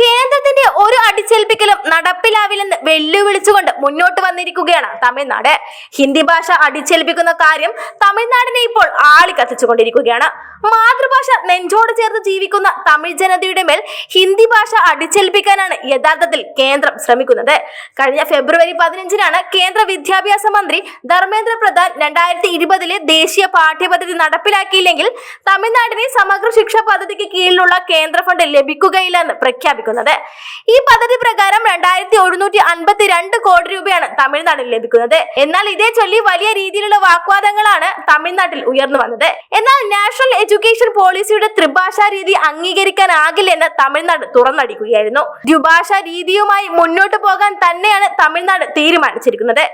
കേന്ദ്രത്തിന്റെ ഒരു അടിച്ചേൽപ്പിക്കലും നടപ്പിലാവില്ലെന്ന് വെല്ലുവിളിച്ചുകൊണ്ട് മുന്നോട്ട് വന്നിരിക്കുകയാണ് തമിഴ്നാട്. ഹിന്ദി ഭാഷ അടിച്ചേൽപ്പിക്കുന്ന കാര്യം തമിഴ്നാടിനെ ഇപ്പോൾ ആളി കത്തിച്ചുകൊണ്ടിരിക്കുകയാണ്. മാതൃഭാഷ നെഞ്ചോട് ചേർത്ത് ജീവിക്കുന്ന തമിഴ് ജനതയുടെ മേൽ ഹിന്ദി ഭാഷ അടിച്ചേൽപ്പിക്കാനാണ് യഥാർത്ഥത്തിൽ കേന്ദ്രം ശ്രമിക്കുന്നത്. കഴിഞ്ഞ ഫെബ്രുവരി പതിനഞ്ചിനാണ് കേന്ദ്ര വിദ്യാഭ്യാസ മന്ത്രി ധർമ്മേന്ദ്ര പ്രധാൻ രണ്ടായിരത്തി ഇരുപതിലെ ദേശീയ പാഠ്യപദ്ധതി നടപ്പിലാക്കിയില്ലെങ്കിൽ തമിഴ്നാടിനെ സമഗ്ര ശിക്ഷാ പദ്ധതിക്ക് കീഴിലുള്ള കേന്ദ്ര ഫണ്ട് ലഭിക്കുകയില്ലെന്ന് പ്രഖ്യാപിക്കുന്നത് ഈ പദ്ധതി പ്രകാരം രണ്ടായിരത്തി ഒരുന്നൂറ്റി അൻപത്തിരണ്ട് കോടി രൂപയാണ് തമിഴ്നാട്ടിൽ ലഭിക്കുന്നത്. എന്നാൽ ഇതേ ചൊല്ലി വലിയ രീതിയിലുള്ള വാഗ്വാദങ്ങളാണ് തമിഴ്നാട്ടിൽ ഉയർന്നു വന്നത്. എന്നാൽ നാഷണൽ എഡ്യൂക്കേഷൻ പോളിസിയുടെ ത്രിഭാഷാ രീതി അംഗീകരിക്കാനാകില്ലെന്ന് തമിഴ്നാട് തുറന്നടിക്കുകയായിരുന്നു. ദ്വിഭാഷാ രീതിയുമായി മുന്നോട്ട് പോകാൻ തന്നെയാണ് തമിഴ്നാട് തീരുമാനിച്ചിരിക്കുന്നത്.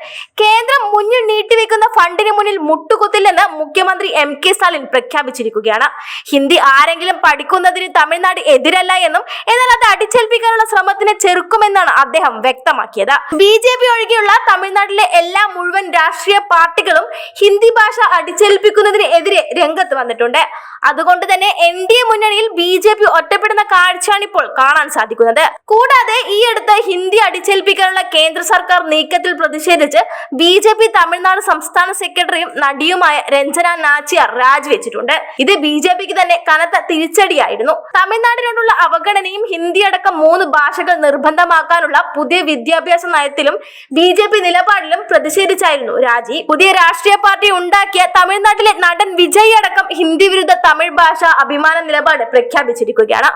കേന്ദ്രം മുന്നിൽ നീട്ടിവെക്കുന്ന ഫണ്ടിന് മുന്നിൽ മുട്ടുകുത്തില്ലെന്ന് മുഖ്യമന്ത്രി എം കെ സ്റ്റാലിൻ പ്രഖ്യാപിച്ചിരിക്കുകയാണ്. ഹിന്ദി ആരെങ്കിലും പഠിക്കുന്നതിന് തമിഴ്നാട് എതിരല്ല എന്നും എന്നാൽ അത് അടിച്ചേൽപ്പിക്കാനുള്ള ശ്രമത്തിനെ ചെറുക്കുമെന്നാണ് അദ്ദേഹം വ്യക്തമാക്കിയത്. ബി ജെ പി ഒഴികെയുള്ള തമിഴ്നാട്ടിലെ എല്ലാ മുഴുവൻ രാഷ്ട്രീയ പാർട്ടികളും ഹിന്ദി ഭാഷ അടിച്ചേൽപ്പിക്കുന്നതിന് എതിരെ രംഗത്ത് വന്നിട്ടുണ്ട്. അതുകൊണ്ട് തന്നെ എൻ ഡി എ മുന്നണിയിൽ ബി ജെ പി ഒറ്റപ്പെടുന്ന കാഴ്ചയാണ് ഇപ്പോൾ കാണാൻ സാധിക്കുന്നത്. കൂടാതെ ഈ അടുത്ത് ഹിന്ദി അടിച്ചേൽപ്പിക്കാനുള്ള കേന്ദ്ര സർക്കാർ നീക്കത്തിൽ പ്രതിഷേധിച്ച് ബി ജെ പി തമിഴ്നാട് സംസ്ഥാന സെക്രട്ടറിയും നടിയുമായ രഞ്ജന നാച്ചിയാർ രാജിവെച്ചിട്ടുണ്ട്. ഇത് ബി ജെ പിക്ക് തന്നെ കനത്ത തിരിച്ചടിയായിരുന്നു. തമിഴ്നാടിനോടുള്ള അവഗണനയും ഹിന്ദി അടക്കം മൂന്ന് ഭാഷകൾ നിർബന്ധമാക്കാനുള്ള പുതിയ വിദ്യാഭ്യാസ നയത്തിലും ബി ജെ പി നിലപാടിലും പ്രതിഷേധിച്ചായിരുന്നു രാജി. പുതിയ രാഷ്ട്രീയ പാർട്ടി ഉണ്ടാക്കിയ തമിഴ്നാട്ടിലെ നടൻ വിജയ് അടക്കം ഹിന്ദി വിരുദ്ധ തമിഴ് ഭാഷ അഭിമാന നിലപാട് പ്രഖ്യാപിച്ചിരിക്കുകയാണ്.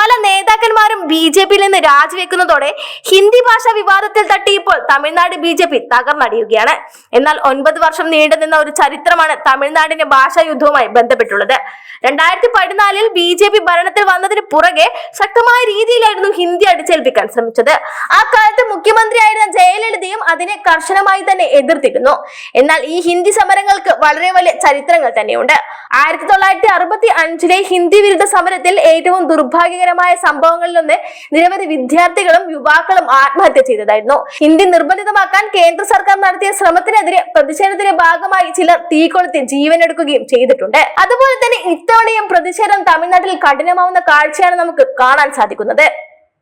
പല നേതാക്കന്മാരും ബി ജെ പിയിൽ നിന്ന് രാജിവെക്കുന്നതോടെ ഹിന്ദി ഭാഷ വിവാദത്തിൽ തട്ടി ഇപ്പോൾ തമിഴ്നാട് ബി ജെ പി തകർന്നടിയുകയാണ്. എന്നാൽ ഒൻപത് വർഷം നീണ്ടുനിന്ന ഒരു ചരിത്രമാണ് തമിഴ്നാടിന്റെ ഭാഷാ യുദ്ധവുമായി ബന്ധപ്പെട്ടുള്ളത്. രണ്ടായിരത്തി പതിനാലിൽ ബി ജെ പി ഭരണത്തിൽ വന്നതിന് പുറകെ ശക്തമായ രീതിയിലായിരുന്നു ഹിന്ദി അടിച്ചേൽപ്പിക്കാൻ ശ്രമിച്ചത്. ആ കാലത്ത് മുഖ്യമന്ത്രിയായിരുന്ന ജയലളിതയും അതിനെ കർശനമായി തന്നെ എതിർത്തിരുന്നു. എന്നാൽ ഈ ഹിന്ദി സമരങ്ങൾക്ക് വളരെ വലിയ ചരിത്രങ്ങൾ തന്നെയുണ്ട്. ആയിരത്തി തൊള്ളായിരത്തി അറുപത്തി അഞ്ചിലെ ഹിന്ദി വിരുദ്ധ സമരത്തിൽ ഏറ്റവും ദുർഭാഗ്യകരമായ സംഭവങ്ങളിലൊന്ന് നിരവധി വിദ്യാർത്ഥികളും യുവാക്കളും ആത്മഹത്യ ചെയ്തതായിരുന്നു. ഹിന്ദി നിർബന്ധിതമാക്കാൻ കേന്ദ്ര സർക്കാർ നടത്തിയ ശ്രമത്തിനെതിരെ പ്രതിഷേധത്തിന്റെ ഭാഗമായി ചിലർ തീ കൊളുത്തി ജീവനെടുക്കുകയും ചെയ്തിട്ടുണ്ട്. അതുപോലെ തന്നെ ഇത്തവണയും പ്രതിഷേധം തമിഴ്നാട്ടിൽ കഠിനമാവുന്ന കാഴ്ചയാണ് നമുക്ക് കാണാൻ സാധിക്കുന്നത്. ので、